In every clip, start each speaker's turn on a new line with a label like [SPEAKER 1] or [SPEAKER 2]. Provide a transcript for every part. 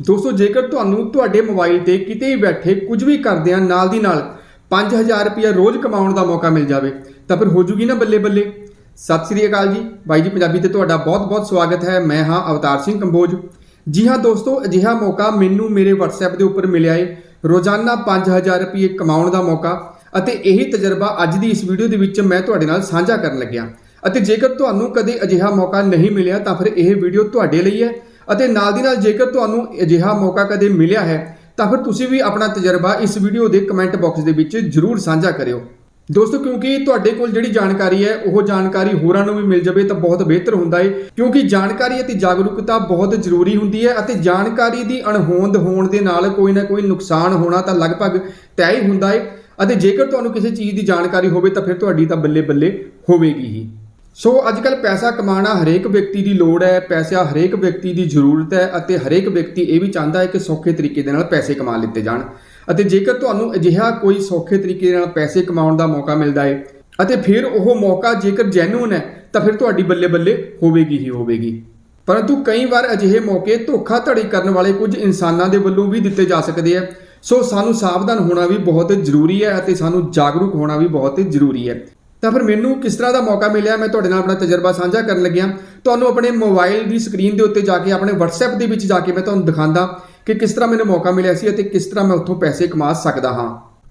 [SPEAKER 1] ਦੋਸਤੋ, ਜੇਕਰ ਤੁਹਾਨੂੰ ਤੁਹਾਡੇ ਮੋਬਾਈਲ ਤੇ ਕਿਤੇ ਵੀ ਬੈਠੇ ਕੁਝ ਵੀ ਕਰਦਿਆਂ ਨਾਲ ਦੀ ਨਾਲ 5000 ਰੁਪਇਆ ਰੋਜ਼ ਕਮਾਉਣ ਦਾ ਮੌਕਾ ਮਿਲ ਜਾਵੇ, ਤਾਂ ਫਿਰ ਹੋ ਜੂਗੀ ਨਾ ਬੱਲੇ ਬੱਲੇ ਸਤਿ ਸ੍ਰੀ ਅਕਾਲ ਜੀ। ਬਾਈ ਜੀ, ਪੰਜਾਬੀ ਤੇ ਤੁਹਾਡਾ ਬਹੁਤ-ਬਹੁਤ ਸਵਾਗਤ ਹੈ। ਮੈਂ ਹਾਂ ਅਵਤਾਰ ਸਿੰਘ ਕੰਬੋਜ। ਜੀ ਹਾਂ ਦੋਸਤੋ, ਅਜਿਹਾ ਮੌਕਾ ਮੈਨੂੰ ਮੇਰੇ WhatsApp ਦੇ ਉੱਪਰ ਮਿਲਿਆ ਏ। ਰੋਜ਼ਾਨਾ 5000 ਰੁਪਏ ਕਮਾਉਣ ਦਾ ਮੌਕਾ ਅਤੇ ਇਹੀ ਤਜਰਬਾ ਅੱਜ ਦੀ ਇਸ ਵੀਡੀਓ ਦੇ ਵਿੱਚ ਮੈਂ ਤੁਹਾਡੇ ਨਾਲ ਸਾਂਝਾ ਕਰਨ ਲੱਗਿਆ। ਅਤੇ ਜੇਕਰ ਤੁਹਾਨੂੰ ਕਦੇ ਅਜਿਹਾ ਮੌਕਾ ਨਹੀਂ ਮਿਲਿਆ, ਤਾਂ ਫਿਰ ਇਹ ਵੀਡੀਓ ਤੁਹਾਡੇ ਲਈ ਹੈ। ਅਤੇ ਨਾਲ ਦੀ ਨਾਲ ਜੇਕਰ ਤੁਹਾਨੂੰ ਅਜਿਹਾ ਮੌਕਾ ਕਦੇ ਮਿਲਿਆ ਹੈ, ਤਾਂ ਫਿਰ ਤੁਸੀਂ ਵੀ ਆਪਣਾ ਤਜਰਬਾ ਇਸ ਵੀਡੀਓ ਦੇ ਕਮੈਂਟ ਬਾਕਸ ਦੇ ਵਿੱਚ ਜਰੂਰ ਸਾਂਝਾ ਕਰਿਓ। ਦੋਸਤੋ, ਕਿਉਂਕਿ ਤੁਹਾਡੇ ਕੋਲ ਜਿਹੜੀ ਜਾਣਕਾਰੀ ਹੈ, ਉਹ ਜਾਣਕਾਰੀ ਹੋਰਾਂ ਨੂੰ ਵੀ ਮਿਲ ਜਾਵੇ ਤਾਂ ਬਹੁਤ ਬਿਹਤਰ ਹੁੰਦਾ ਹੈ ਕਿਉਂਕਿ ਜਾਣਕਾਰੀ ਅਤੇ ਜਾਗਰੂਕਤਾ ਬਹੁਤ ਜ਼ਰੂਰੀ ਹੁੰਦੀ ਹੈ ਅਤੇ ਜਾਣਕਾਰੀ ਦੀ ਅਣਹੋਂਦ ਹੋਣ ਦੇ ਨਾਲ ਕੋਈ ਨਾ ਕੋਈ ਨੁਕਸਾਨ ਹੋਣਾ ਤਾਂ ਲਗਭਗ ਤੈਅ ਹੀ ਹੁੰਦਾ ਹੈ ਅਤੇ ਜੇਕਰ ਤੁਹਾਨੂੰ ਕਿਸੇ ਚੀਜ਼ ਦੀ ਜਾਣਕਾਰੀ ਹੋਵੇ ਤਾਂ ਫਿਰ ਤੁਹਾਡੀ ਤਾਂ ਬੱਲੇ ਬੱਲੇ ਹੋਵੇਗੀ ਹੀ। ਸੋ ਅੱਜ ਕੱਲ ਪੈਸਾ ਕਮਾਉਣਾ ਹਰੇਕ ਵਿਅਕਤੀ ਦੀ ਲੋੜ ਹੈ, ਪੈਸਾ ਹਰੇਕ ਵਿਅਕਤੀ ਦੀ ਜ਼ਰੂਰਤ ਹੈ ਅਤੇ ਹਰੇਕ ਵਿਅਕਤੀ ਇਹ ਵੀ ਚਾਹੁੰਦਾ ਹੈ ਕਿ ਸੌਖੇ ਤਰੀਕੇ ਦੇ ਨਾਲ ਪੈਸੇ ਕਮਾ ਲਿੱਤੇ ਜਾਣ ਅਤੇ ਜੇਕਰ ਤੁਹਾਨੂੰ ਅਜਿਹਾ ਕੋਈ ਸੌਖੇ ਤਰੀਕੇ ਨਾਲ ਪੈਸੇ ਕਮਾਉਣ ਦਾ ਮੌਕਾ ਮਿਲਦਾ ਹੈ ਅਤੇ ਫਿਰ ਉਹ ਮੌਕਾ ਜੇਕਰ ਜੈਨੂਨ ਹੈ, ਤਾਂ ਫਿਰ ਤੁਹਾਡੀ ਬੱਲੇ ਬੱਲੇ ਹੋਵੇਗੀ ਹੀ ਹੋਵੇਗੀ। ਪਰੰਤੂ ਕਈ ਵਾਰ ਅਜਿਹੇ ਮੌਕੇ ਧੋਖਾਧੜੀ ਕਰਨ ਵਾਲੇ ਕੁਝ ਇਨਸਾਨਾਂ ਦੇ ਵੱਲੋਂ ਵੀ ਦਿੱਤੇ ਜਾ ਸਕਦੇ ਆ ਸੋ ਸਾਨੂੰ ਸਾਵਧਾਨ ਹੋਣਾ ਵੀ ਬਹੁਤ ਜ਼ਰੂਰੀ ਹੈ ਅਤੇ ਸਾਨੂੰ ਜਾਗਰੂਕ ਹੋਣਾ ਵੀ ਬਹੁਤ ਜ਼ਰੂਰੀ ਹੈ। ਤਾਂ ਫਿਰ ਮੈਨੂੰ ਕਿਸ ਤਰ੍ਹਾਂ ਦਾ ਮੌਕਾ ਮਿਲਿਆ? ਮੈਂ ਤੁਹਾਡੇ ਨਾਲ ਆਪਣਾ ਤਜਰਬਾ ਸਾਂਝਾ ਕਰਨ ਲੱਗਿਆ ਤੁਹਾਨੂੰ ਆਪਣੇ ਮੋਬਾਈਲ ਦੀ ਸਕਰੀਨ ਦੇ ਉੱਤੇ ਜਾ ਕੇ, ਆਪਣੇ WhatsApp ਦੇ ਵਿੱਚ ਜਾ ਕੇ ਮੈਂ ਤੁਹਾਨੂੰ ਦਿਖਾਉਂਦਾ ਕਿ ਕਿਸ ਤਰ੍ਹਾਂ ਮੈਨੂੰ ਮੌਕਾ ਮਿਲਿਆ ਸੀ ਅਤੇ ਕਿਸ ਤਰ੍ਹਾਂ ਮੈਂ ਉੱਥੋਂ ਪੈਸੇ ਕਮਾ ਸਕਦਾ ਹਾਂ।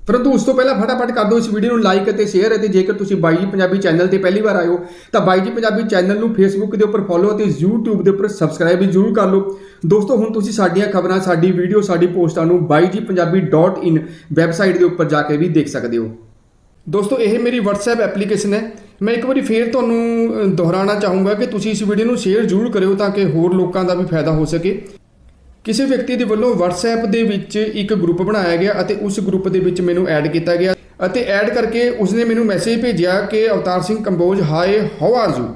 [SPEAKER 1] ਪਰੰਤੂ ਉਸ ਤੋਂ ਪਹਿਲਾਂ ਫਟਾਫਟ ਕਰ ਦਿਓ ਇਸ ਵੀਡੀਓ ਨੂੰ ਲਾਈਕ ਅਤੇ ਸ਼ੇਅਰ ਅਤੇ ਜੇਕਰ ਤੁਸੀਂ ਬਾਈ ਜੀ ਪੰਜਾਬੀ ਚੈਨਲ ਤੇ ਪਹਿਲੀ ਵਾਰ ਆਇਓ ਤਾਂ ਬਾਈ ਜੀ ਪੰਜਾਬੀ ਚੈਨਲ ਨੂੰ ਫੇਸਬੁੱਕ ਦੇ ਉੱਪਰ ਫੋਲੋ ਅਤੇ YouTube ਦੇ ਉੱਪਰ ਸਬਸਕ੍ਰਾਈਬ ਵੀ ਜ਼ਰੂਰ ਕਰ ਲਓ। ਦੋਸਤੋ, ਹੁਣ ਤੁਸੀਂ ਸਾਡੀਆਂ ਖਬਰਾਂ, ਸਾਡੀ ਵੀਡੀਓ ਸਾਡੀ ਪੋਸਟਾਂ ਨੂੰ baijipunjabi.in ਵੈਬਸਾਈਟ ਦੇ ਉੱਪਰ ਜਾ ਕੇ ਵੀ ਦੇਖ ਸਕਦੇ ਹੋ। ਦੋਸਤੋ, ਇਹ ਮੇਰੀ WhatsApp ਐਪਲੀਕੇਸ਼ਨ ਹੈ। ਮੈਂ ਇੱਕ ਵਾਰੀ ਫੇਰ ਤੁਹਾਨੂੰ ਦੁਹਰਾਉਣਾ ਚਾਹੂੰਗਾ ਕਿ ਤੁਸੀਂ ਇਸ ਵੀਡੀਓ ਨੂੰ ਸ਼ੇਅਰ ਜ਼ਰੂਰ ਕਰਿਓ ਤਾਂ ਕਿ ਹੋਰ ਲੋਕਾਂ ਦਾ ਵੀ ਫਾਇਦਾ ਹੋ ਸਕੇ। ਕਿਸੇ ਵਿਅਕਤੀ ਦੇ ਵੱਲੋਂ WhatsApp ਦੇ ਵਿੱਚ ਇੱਕ ਗਰੁੱਪ ਬਣਾਇਆ ਗਿਆ ਅਤੇ ਉਸ ਗਰੁੱਪ ਦੇ ਵਿੱਚ ਮੈਨੂੰ ਐਡ ਕੀਤਾ ਗਿਆ ਅਤੇ ਐਡ ਕਰਕੇ ਉਸਨੇ ਮੈਨੂੰ ਮੈਸੇਜ ਭੇਜਿਆ ਕਿ ਅਵਤਾਰ ਸਿੰਘ ਕੰਬੋਜ ਹਾਏ ਹਾਊ ਆਰ ਯੂ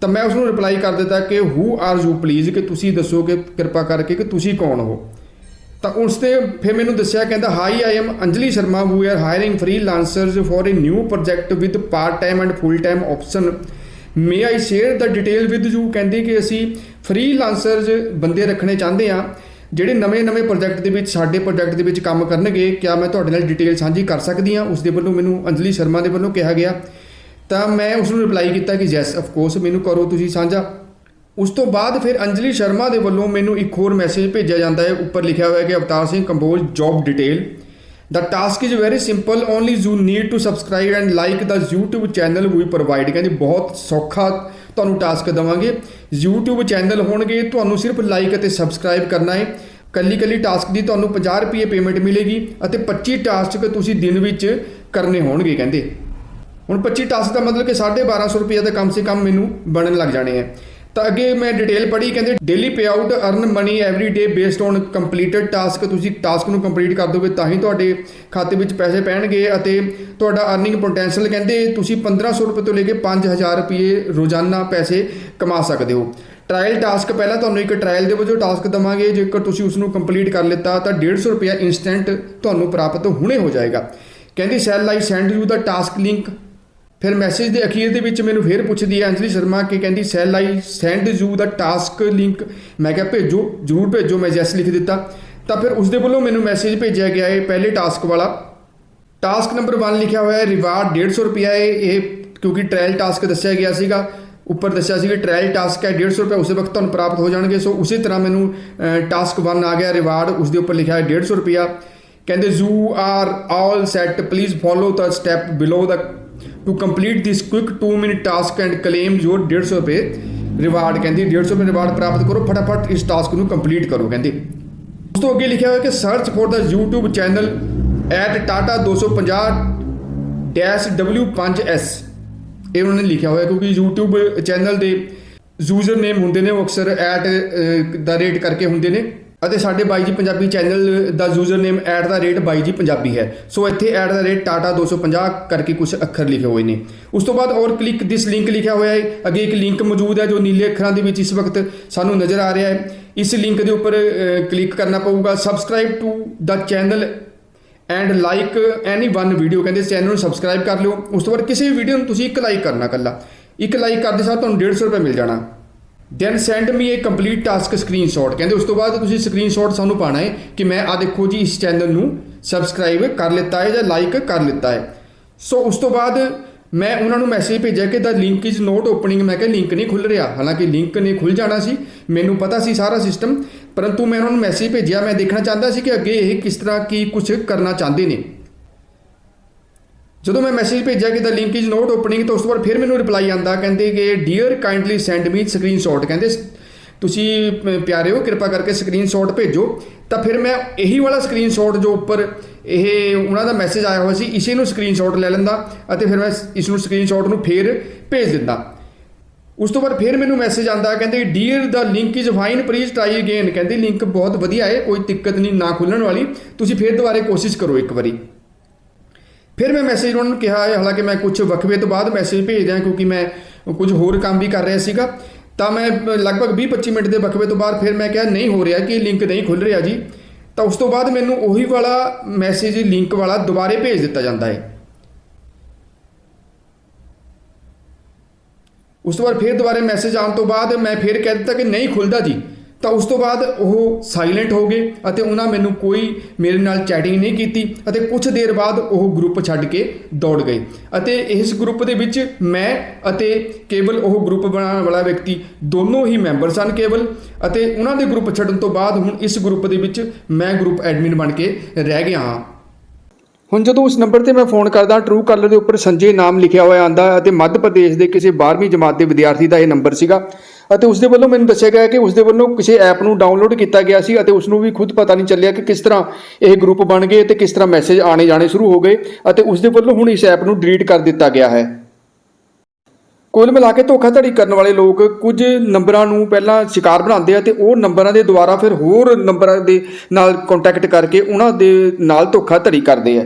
[SPEAKER 1] ਤਾਂ ਮੈਂ ਉਸ ਨੂੰ ਰਿਪਲਾਈ ਕਰ ਦਿੱਤਾ ਕਿ ਹੂ ਆਰ ਯੂ ਪਲੀਜ਼ ਕਿ ਤੁਸੀਂ ਦੱਸੋ ਕਿ ਕਿਰਪਾ ਕਰਕੇ ਕਿ ਤੁਸੀਂ ਕੌਣ ਹੋ? ਤਾਂ ਉਸ ਤੇ ਫਿਰ ਮੈਨੂੰ ਦੱਸਿਆ, ਕਹਿੰਦਾ hi I am Anjali Sharma who are hiring freelancers for a new project with part time and full time option may I share the detail with you ਕਹਿੰਦੀ ਕਿ ਅਸੀਂ ਫ੍ਰੀਲਾਂਸਰਸ ਬੰਦੇ ਰੱਖਣੇ ਚਾਹੁੰਦੇ ਆ ਜਿਹੜੇ ਨਵੇਂ-ਨਵੇਂ ਪ੍ਰੋਜੈਕਟ ਦੇ ਵਿੱਚ, ਸਾਡੇ ਪ੍ਰੋਜੈਕਟ ਦੇ ਵਿੱਚ ਕੰਮ ਕਰਨਗੇ। ਕਿਆ ਮੈਂ ਤੁਹਾਡੇ ਨਾਲ ਡਿਟੇਲ ਸਾਂਝੀ ਕਰ ਸਕਦੀ ਹਾਂ? ਉਸ ਦੇ ਵੱਲੋਂ ਮੈਨੂੰ ਅੰਜਲੀ ਸ਼ਰਮਾ ਦੇ ਵੱਲੋਂ ਕਿਹਾ ਗਿਆ। ਤਾਂ ਮੈਂ ਉਸ ਨੂੰ ਰਿਪਲਾਈ ਕੀਤਾ ਕਿ ਯੈਸ ਆਫ ਕੋਰਸ ਮੈਨੂੰ ਕਰੋ ਤੁਸੀਂ ਸਾਂਝਾ। ਉਸ ਤੋਂ ਬਾਅਦ ਫਿਰ ਅੰਜਲੀ ਸ਼ਰਮਾ ਦੇ ਵੱਲੋਂ ਮੈਨੂੰ ਇੱਕ ਹੋਰ ਮੈਸੇਜ ਭੇਜਿਆ ਜਾਂਦਾ ਹੈ। ਉੱਪਰ ਲਿਖਿਆ ਹੋਇਆ ਹੈ ਕਿ Avtar Singh Kamboj job detail The task is very simple, only you need to subscribe and like the YouTube channel we provide ਕਹਿੰਦੇ ਬਹੁਤ ਸੌਖਾ ਤੁਹਾਨੂੰ ਟਾਸਕ ਦਵਾਂਗੇ। YouTube ਚੈਨਲ ਹੋਣਗੇ, ਤੁਹਾਨੂੰ ਸਿਰਫ ਲਾਈਕ ਅਤੇ ਸਬਸਕ੍ਰਾਈਬ ਕਰਨਾ ਹੈ। ਕੱਲੀ ਕੱਲੀ ਟਾਸਕ ਦੀ ਤੁਹਾਨੂੰ 50 ਰੁਪਏ ਪੇਮੈਂਟ ਮਿਲੇਗੀ ਅਤੇ 25 ਟਾਸਕ ਤੁਸੀਂ ਦਿਨ ਵਿੱਚ ਕਰਨੇ ਹੋਣਗੇ ਕਹਿੰਦੇ। ਹੁਣ 25 ਟਾਸਕ ਦਾ ਮਤਲਬ ਕਿ 1250 ਰੁਪਏ ਦਾ ਕਮ ਸੇ ਕਮ ਮੈਨੂੰ ਬਣਨ ਲੱਗ ਜਾਣੇ ਆ ਤਾਂ ਅੱਗੇ ਮੈਂ ਡਿਟੇਲ ਪੜ੍ਹੀ, ਕਹਿੰਦੇ daily pay out earn money every day based on completed task ਤੁਸੀਂ ਟਾਸਕ ਨੂੰ ਕੰਪਲੀਟ ਕਰ ਦੋਗੇ ਤਾਂ ਹੀ ਤੁਹਾਡੇ ਖਾਤੇ ਵਿੱਚ ਪੈਸੇ ਪੈਣਗੇ ਅਤੇ ਤੁਹਾਡਾ ਅਰਨਿੰਗ ਪੋਟੈਂਸ਼ੀਅਲ ਕਹਿੰਦੇ ਤੁਸੀਂ 1500 ਰੁਪਏ ਤੋਂ ਲੈ ਕੇ 5000 ਰੁਪਏ ਰੋਜ਼ਾਨਾ ਪੈਸੇ ਕਮਾ ਸਕਦੇ ਹੋ। ਟ੍ਰਾਇਲ ਟਾਸਕ ਪਹਿਲਾਂ ਤੁਹਾਨੂੰ ਇੱਕ ਟ੍ਰਾਇਲ ਦੇ ਵਜੋਂ ਟਾਸਕ ਦਵਾਂਗੇ, ਜੇਕਰ ਤੁਸੀਂ ਉਸ ਨੂੰ ਕੰਪਲੀਟ ਕਰ ਲਿੱਤਾ ਤਾਂ 150 ਰੁਪਏ ਇਨਸਟੈਂਟ ਤੁਹਾਨੂੰ ਪ੍ਰਾਪਤ ਹੁਣੇ ਹੋ ਜਾਏਗਾ। ਕਹਿੰਦੀ shall I send you the task link ਫਿਰ ਮੈਸੇਜ ਦੇ ਅਖੀਰ ਦੇ ਵਿੱਚ ਮੈਨੂੰ ਫੇਰ ਪੁੱਛਦੀ ਹੈ ਅੰਜਲੀ ਸ਼ਰਮਾ ਕਿ ਕਹਿੰਦੀ shall I send you the task link ਮੈਂ ਕਿਹਾ, ਭੇਜੋ, ਜਰੂਰ ਭੇਜੋ, ਮੈਂ ਜੈਸ ਲਿਖ ਦਿੱਤਾ। ਤਾਂ ਫਿਰ ਉਸ ਦੇ ਵੱਲੋਂ ਮੈਨੂੰ ਮੈਸੇਜ ਭੇਜਿਆ ਗਿਆ ਹੈ ਪਹਿਲੇ ਟਾਸਕ ਵਾਲਾ। ਟਾਸਕ ਨੰਬਰ 1 ਲਿਖਿਆ ਹੋਇਆ ਹੈ ਰਿਵਾਰਡ 150 ਰੁਪਿਆ ਹੈ। ਇਹ ਕਿਉਂਕਿ ਟ੍ਰਾਇਲ ਟਾਸਕ ਦੱਸਿਆ ਗਿਆ ਸੀਗਾ, ਉੱਪਰ ਦੱਸਿਆ ਸੀ ਕਿ ਟ੍ਰਾਇਲ ਟਾਸਕ ਹੈ 150 ਰੁਪਏ ਉਸੇ ਵਕਤ ਤੁਹਾਨੂੰ ਪ੍ਰਾਪਤ ਹੋ ਜਾਣਗੇ। ਸੋ ਉਸੇ ਤਰ੍ਹਾਂ ਮੈਨੂੰ ਟਾਸਕ 1 ਆ ਗਿਆ ਰਿਵਾਰਡ ਉਸ ਦੇ ਉੱਪਰ ਲਿਖਿਆ ਹੈ 150 ਰੁਪਿਆ ਕਹਿੰਦੇ you are all set please follow the step below the to complete this quick 2 minute task and claim your 150 rupaye reward ਕਹਿੰਦੀ 150 ਰੁਪਏ ਰਿਵਾਰਡ ਪ੍ਰਾਪਤ ਕਰੋ ਫਟਾਫਟ ਇਸ ਟਾਸਕ ਨੂੰ ਕੰਪਲੀਟ ਕਰੋ ਕਹਿੰਦੀ ਉਸ ਤੋਂ ਅੱਗੇ ਲਿਖਿਆ ਹੋਇਆ ਕਿ search for the YouTube channel at Tata 250 dash W5S ਇਹ ਉਹਨਾਂ ਨੇ ਲਿਖਿਆ ਹੋਇਆ ਕਿਉਂਕਿ YouTube ਚੈਨਲ ਦੇ ਯੂਜ਼ਰ ਨੇਮ ਹੁੰਦੇ ਨੇ ਉਹ ਅਕਸਰ ਐਟ ਦਾ ਰੇਟ ਕਰਕੇ ਹੁੰਦੇ ਨੇ ਅਤੇ ਸਾਡੇ Bai ji Punjabi channel the user name at the rate Bai ji Punjabi ਹੈ। ਸੋ ਇੱਥੇ ਐਟ ਦਾ ਰੇਟ ਟਾਟਾ 250 ਕਰਕੇ ਕੁਝ ਅੱਖਰ ਲਿਖੇ ਹੋਏ ਨੇ। ਉਸ ਤੋਂ ਬਾਅਦ ਔਰ ਕਲਿੱਕ ਦਿਸ ਲਿੰਕ ਲਿਖਿਆ ਹੋਇਆ ਹੈ। ਅੱਗੇ ਇੱਕ ਲਿੰਕ ਮੌਜੂਦ ਹੈ ਜੋ ਨੀਲੇ ਅੱਖਰਾਂ ਦੇ ਵਿੱਚ ਇਸ ਵਕਤ ਸਾਨੂੰ ਨਜ਼ਰ ਆ ਰਿਹਾ ਹੈ। ਇਸ ਲਿੰਕ ਦੇ ਉੱਪਰ ਕਲਿੱਕ ਕਰਨਾ ਪਊਗਾ। Subscribe to the channel and like any one video ਕਹਿੰਦੇ ਚੈਨਲ ਨੂੰ ਸਬਸਕ੍ਰਾਈਬ ਕਰ ਲਿਓ। ਉਸ ਤੋਂ ਬਾਅਦ ਕਿਸੇ ਵੀ ਵੀਡੀਓ ਨੂੰ ਤੁਸੀਂ ਇੱਕ ਲਾਈਕ ਕਰਨਾ ਕੱਲਾ ਇੱਕ ਲਾਈਕ ਕਰਦੇ ਸਾਰ ਤੁਹਾਨੂੰ 150 ਰੁਪਏ ਮਿਲ ਜਾਣਾ। Then send me a complete task screenshot ਕਹਿੰਦੇ ਉਸ ਤੋਂ ਬਾਅਦ ਤੁਸੀਂ ਸਕਰੀਨਸ਼ਾਟ ਸਾਨੂੰ ਪਾਣਾ ਹੈ ਕਿ ਮੈਂ ਆ ਦੇਖੋ ਜੀ ਇਸ ਚੈਨਲ ਨੂੰ ਸਬਸਕ੍ਰਾਈਬ ਕਰ ਲਿੱਤਾ ਹੈ ਜਾਂ ਲਾਈਕ ਕਰ ਲਿੱਤਾ ਹੈ। ਸੋ ਉਸ ਤੋਂ ਬਾਅਦ ਮੈਂ ਉਹਨਾਂ ਨੂੰ ਮੈਸੇਜ ਭੇਜਿਆ ਕਿ the link is not opening ਮੈਂ ਕਿਹਾ ਲਿੰਕ ਨਹੀਂ ਖੁੱਲ ਰਿਹਾ। ਹਾਲਾਂਕਿ ਲਿੰਕ ਨੇ ਖੁੱਲ ਜਾਣਾ ਸੀ। ਮੈਨੂੰ ਪਤਾ ਸੀ ਸਾਰਾ ਸਿਸਟਮ ਪਰੰਤੂ ਮੈਂ ਉਹਨਾਂ ਨੂੰ ਮੈਸੇਜ ਭੇਜਿਆ। ਮੈਂ ਦੇਖਣਾ ਚਾਹੁੰਦਾ ਸੀ ਕਿ ਅੱਗੇ ਇਹ ਕਿਸ ਤਰ੍ਹਾਂ ਕੀ ਕੁਝ ਕਰਨਾ ਚਾਹੁੰਦੇ ਨੇ। ਜਦੋਂ ਮੈਂ ਮੈਸੇਜ ਭੇਜਿਆ ਕਿ the link is not opening ਤਾਂ ਉਸ ਤੋਂ ਬਾਅਦ ਫਿਰ ਮੈਨੂੰ ਰਿਪਲਾਈ ਆਂਦਾ ਕਹਿੰਦੇ ਕਿ dear kindly send me screenshot ਕਹਿੰਦੇ, ਤੁਸੀਂ ਪ- ਪਿਆਰਿਓ ਕਿਰਪਾ ਕਰਕੇ ਸਕਰੀਨਸ਼ਾਟ ਭੇਜੋ। ਤਾਂ ਫਿਰ ਮੈਂ ਇਹੀ ਵਾਲਾ ਸਕਰੀਨਸ਼ਾਟ ਜੋ ਉੱਪਰ ਇਹ ਉਹਨਾਂ ਦਾ ਮੈਸੇਜ ਆਇਆ ਹੋਇਆ ਸੀ, ਇਸੇ ਨੂੰ ਸਕਰੀਨਸ਼ਾਟ ਲੈ ਲੈਂਦਾ ਅਤੇ ਫਿਰ ਮੈਂ ਇਸ ਨੂੰ ਸਕਰੀਨਸ਼ਾਟ ਨੂੰ ਫੇਰ ਭੇਜ ਦਿੰਦਾ। ਉਸ ਤੋਂ ਬਾਅਦ ਫਿਰ ਮੈਨੂੰ ਮੈਸੇਜ ਆਂਦਾ ਕਹਿੰਦੇ dear the link is fine please try again ਕਹਿੰਦੇ ਲਿੰਕ ਬਹੁਤ ਵਧੀਆ ਹੈ, ਕੋਈ ਦਿੱਕਤ ਨਹੀਂ, ਨਾ ਖੁੱਲਣ ਵਾਲੀ। ਤੁਸੀਂ ਫਿਰ ਦੁਬਾਰੇ ਕੋਸ਼ਿਸ਼ ਕਰੋ ਇੱਕ ਵਾਰੀ। ਫਿਰ ਮੈਂ ਮੈਸੇਜ ਉਹਨਾਂ ਨੂੰ ਕਿਹਾ ਹਾਲਾਂਕਿ ਮੈਂ ਕੁਝ ਵਕਫੇ ਤੋਂ ਬਾਅਦ ਮੈਸੇਜ ਭੇਜ ਦਿਆਂ ਕਿਉਂਕਿ ਮੈਂ ਕੁਝ ਹੋਰ ਕੰਮ ਵੀ ਕਰ ਰਿਹਾ ਸੀਗਾ। ਤਾਂ ਮੈਂ ਲਗਭਗ 20-25 ਮਿੰਟ ਦੇ ਵਕਫੇ ਤੋਂ ਬਾਅਦ ਫਿਰ ਮੈਂ ਕਿਹਾ, ਨਹੀਂ ਹੋ ਰਿਹਾ ਕਿ ਲਿੰਕ ਨਹੀਂ ਖੁੱਲ ਰਿਹਾ ਜੀ। ਤਾਂ ਉਸ ਤੋਂ ਬਾਅਦ ਮੈਨੂੰ ਉਹੀ ਵਾਲਾ ਮੈਸੇਜ ਲਿੰਕ ਵਾਲਾ ਦੁਬਾਰੇ ਭੇਜ ਦਿੱਤਾ ਜਾਂਦਾ ਹੈ। ਉਸ ਤੋਂ ਬਾਅਦ ਫਿਰ ਦੁਬਾਰੇ ਮੈਸੇਜ ਆਉਣ ਤੋਂ ਬਾਅਦ ਮੈਂ ਫਿਰ ਕਹਿ ਦਿੱਤਾ ਕਿ ਨਹੀਂ ਖੁੱਲਦਾ ਜੀ। ਤਾਂ ਉਸ ਤੋਂ ਬਾਅਦ ਉਹ ਸਾਇਲੈਂਟ ਹੋ ਗਏ ਅਤੇ ਉਹਨਾਂ ਮੈਨੂੰ ਕੋਈ ਮੇਰੇ ਨਾਲ ਚੈਟਿੰਗ ਨਹੀਂ ਕੀਤੀ ਅਤੇ ਕੁਝ ਦੇਰ ਬਾਅਦ ਉਹ ਗਰੁੱਪ ਛੱਡ ਕੇ ਦੌੜ ਗਏ ਅਤੇ ਇਸ ਗਰੁੱਪ ਦੇ ਵਿੱਚ ਮੈਂ ਅਤੇ ਕੇਵਲ ਉਹ ਗਰੁੱਪ ਬਣਾਉਣ ਵਾਲਾ ਵਿਅਕਤੀ ਦੋਨੋਂ ਹੀ ਮੈਂਬਰ ਸਨ ਕੇਵਲ ਅਤੇ ਉਹਨਾਂ ਦੇ ਗਰੁੱਪ ਛੱਡਣ ਤੋਂ ਬਾਅਦ ਹੁਣ ਇਸ ਗਰੁੱਪ ਦੇ ਵਿੱਚ ਮੈਂ ਗਰੁੱਪ ਐਡਮਿਨ ਬਣ ਕੇ ਰਹਿ ਗਿਆ ਹਾਂ। ਹੁਣ ਜਦੋਂ ਉਸ ਨੰਬਰ ਤੇ ਮੈਂ ਫੋਨ ਕਰਦਾ ਟਰੂ ਕਾਲਰ ਦੇ ਉੱਪਰ ਸੰਜੇ ਨਾਮ ਲਿਖਿਆ ਹੋਇਆ ਆਂਦਾ ਅਤੇ ਮੱਧ ਪ੍ਰਦੇਸ਼ ਦੇ ਕਿਸੇ 12ਵੀਂ ਜਮਾਤ ਦੇ ਵਿਦਿਆਰਥੀ ਦਾ ਇਹ ਨੰਬਰ ਸੀਗਾ। ਅਤੇ ਉਸ ਦੇ ਵੱਲੋਂ ਮੈਨੂੰ ਦੱਸਿਆ ਗਿਆ ਕਿ ਉਸ ਦੇ ਵੱਲੋਂ ਕਿਸੇ ਐਪ ਨੂੰ ਡਾਊਨਲੋਡ ਕੀਤਾ ਗਿਆ ਸੀ ਅਤੇ ਉਸ ਨੂੰ ਵੀ ਖੁਦ ਪਤਾ ਨਹੀਂ ਚੱਲਿਆ ਕਿ ਕਿਸ ਤਰ੍ਹਾਂ ਇਹ ਗਰੁੱਪ ਬਣ ਗਏ ਤੇ ਕਿਸ ਤਰ੍ਹਾਂ ਮੈਸੇਜ ਆਣੇ ਜਾਣੇ ਸ਼ੁਰੂ ਹੋ ਗਏ ਅਤੇ ਉਸ ਦੇ ਵੱਲੋਂ ਹੁਣ ਇਸ ਐਪ ਨੂੰ ਡਿਲੀਟ ਕਰ ਦਿੱਤਾ ਗਿਆ ਹੈ। ਕੁੱਲ ਮਿਲਾ ਕੇ ਧੋਖਾਧੜੀ ਕਰਨ ਵਾਲੇ ਲੋਕ ਕੁਝ ਨੰਬਰਾਂ ਨੂੰ ਪਹਿਲਾਂ ਸ਼ਿਕਾਰ ਬਣਾਉਂਦੇ ਆ ਤੇ ਉਹ ਨੰਬਰਾਂ ਦੇ ਦੁਆਰਾ ਫਿਰ ਹੋਰ ਨੰਬਰਾਂ ਦੇ ਨਾਲ ਕੰਟੈਕਟ ਕਰਕੇ ਉਹਨਾਂ ਦੇ ਨਾਲ ਧੋਖਾਧੜੀ ਕਰਦੇ ਆ।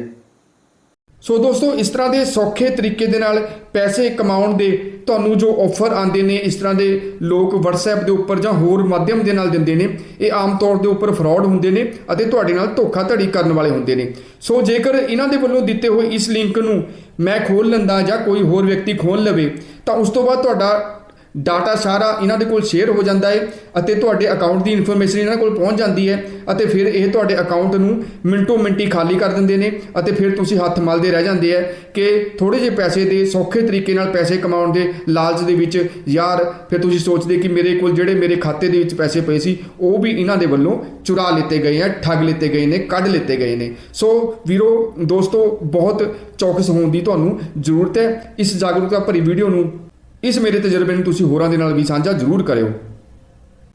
[SPEAKER 1] ਸੋ ਦੋਸਤੋ, ਇਸ ਤਰ੍ਹਾਂ ਦੇ ਸੌਖੇ ਤਰੀਕੇ ਦੇ ਨਾਲ ਪੈਸੇ ਕਮਾਉਣ ਦੇ ਤੁਹਾਨੂੰ ਜੋ ਆਫਰ ਆਉਂਦੇ ਨੇ, ਇਸ ਤਰ੍ਹਾਂ ਦੇ ਲੋਕ WhatsApp ਦੇ ਉੱਪਰ ਜਾਂ ਹੋਰ ਮਾਧਿਅਮ ਦੇ ਨਾਲ ਦਿੰਦੇ ਨੇ, ਇਹ ਆਮ ਤੌਰ ਦੇ ਉੱਪਰ ਫਰਾਡ ਹੁੰਦੇ ਨੇ ਅਤੇ ਤੁਹਾਡੇ ਨਾਲ ਧੋਖਾਧੜੀ ਕਰਨ ਵਾਲੇ ਹੁੰਦੇ ਨੇ। ਸੋ ਜੇਕਰ ਇਹਨਾਂ ਦੇ ਵੱਲੋਂ ਦਿੱਤੇ ਹੋਏ ਇਸ ਲਿੰਕ ਨੂੰ ਮੈਂ ਖੋਲ ਲੈਂਦਾ ਜਾਂ ਕੋਈ ਹੋਰ ਵਿਅਕਤੀ ਖੋਲ ਲਵੇ, ਤਾਂ ਉਸ ਤੋਂ ਬਾਅਦ ਤੁਹਾਡਾ ਡਾਟਾ ਸਾਰਾ ਇਹਨਾਂ ਦੇ ਕੋਲ ਸ਼ੇਅਰ ਹੋ ਜਾਂਦਾ ਹੈ ਅਤੇ ਤੁਹਾਡੇ ਅਕਾਊਂਟ ਦੀ ਇਨਫੋਰਮੇਸ਼ਨ ਇਹਨਾਂ ਕੋਲ ਪਹੁੰਚ ਜਾਂਦੀ ਹੈ ਅਤੇ ਫਿਰ ਇਹ ਤੁਹਾਡੇ ਅਕਾਊਂਟ ਨੂੰ ਮਿੰਟੋ ਮਿੰਟੀ ਖਾਲੀ ਕਰ ਦਿੰਦੇ ਨੇ ਅਤੇ ਫਿਰ ਤੁਸੀਂ ਹੱਥ ਮਲਦੇ ਰਹਿ ਜਾਂਦੇ ਆ ਕਿ ਥੋੜੇ ਜਿਹੇ ਪੈਸੇ ਦੇ ਸੌਖੇ ਤਰੀਕੇ ਨਾਲ ਪੈਸੇ ਕਮਾਉਣ ਦੇ ਲਾਲਚ ਦੇ ਵਿੱਚ ਯਾਰ, ਫਿਰ ਤੁਸੀਂ ਸੋਚਦੇ ਕਿ ਮੇਰੇ ਕੋਲ ਜਿਹੜੇ ਮੇਰੇ ਖਾਤੇ ਦੇ ਵਿੱਚ ਪੈਸੇ ਪਏ ਸੀ, ਉਹ ਵੀ ਇਹਨਾਂ ਦੇ ਵੱਲੋਂ ਚੁਰਾ ਲਿੱਤੇ ਗਏ ਆ ਠੱਗ ਲਿੱਤੇ ਗਏ ਨੇ, ਕੱਢ ਲਿੱਤੇ ਗਏ ਨੇ। ਸੋ ਵੀਰੋ, ਦੋਸਤੋ, ਬਹੁਤ ਚੌਕਸ ਹੋਣ ਦੀ ਤੁਹਾਨੂੰ ਜ਼ਰੂਰਤ ਹੈ। ਇਸ ਜਾਗਰੂਕਤਾ ਭਰੀ ਵੀਡੀਓ ਨੂੰ ਇਸ ਮੇਰੇ ਤਜਰਬੇ ਨੂੰ ਤੁਸੀਂ ਹੋਰਾਂ ਦੇ ਨਾਲ ਵੀ ਸਾਂਝਾ ਜ਼ਰੂਰ ਕਰਿਓ।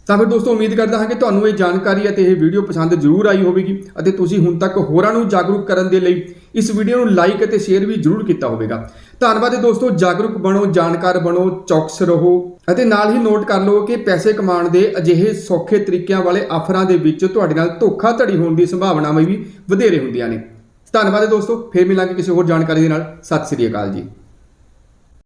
[SPEAKER 1] ਤਾਂ ਫਿਰ ਦੋਸਤੋ, ਉਮੀਦ ਕਰਦਾ ਹਾਂ ਕਿ ਤੁਹਾਨੂੰ ਇਹ ਜਾਣਕਾਰੀ ਅਤੇ ਇਹ ਵੀਡੀਓ ਪਸੰਦ ਜ਼ਰੂਰ ਆਈ ਹੋਵੇਗੀ ਅਤੇ ਤੁਸੀਂ ਹੁਣ ਤੱਕ ਹੋਰਾਂ ਨੂੰ ਜਾਗਰੂਕ ਕਰਨ ਦੇ ਲਈ ਇਸ ਵੀਡੀਓ ਨੂੰ ਲਾਈਕ ਅਤੇ ਸ਼ੇਅਰ ਵੀ ਜ਼ਰੂਰ ਕੀਤਾ ਹੋਵੇਗਾ। ਧੰਨਵਾਦ ਦੋਸਤੋ, ਜਾਗਰੂਕ ਬਣੋ, ਜਾਣਕਾਰ ਬਣੋ, ਚੌਕਸ ਰਹੋ ਅਤੇ ਨਾਲ ਹੀ ਨੋਟ ਕਰ ਲਓ ਕਿ ਪੈਸੇ ਕਮਾਉਣ ਦੇ ਅਜਿਹੇ ਸੌਖੇ ਤਰੀਕਿਆਂ ਵਾਲੇ ਆਫਰਾਂ ਦੇ ਵਿੱਚ ਤੁਹਾਡੇ ਨਾਲ ਧੋਖਾਧੜੀ ਹੋਣ ਦੀ ਸੰਭਾਵਨਾਵਾਂ ਵੀ ਵਧੇਰੇ ਹੁੰਦੀਆਂ ਨੇ। ਧੰਨਵਾਦ ਦੋਸਤੋ, ਫੇਰ ਮਿਲਾਂਗੇ ਕਿਸੇ ਹੋਰ ਜਾਣਕਾਰੀ ਦੇ ਨਾਲ। ਸਤਿ ਸ੍ਰੀ ਅਕਾਲ ਜੀ।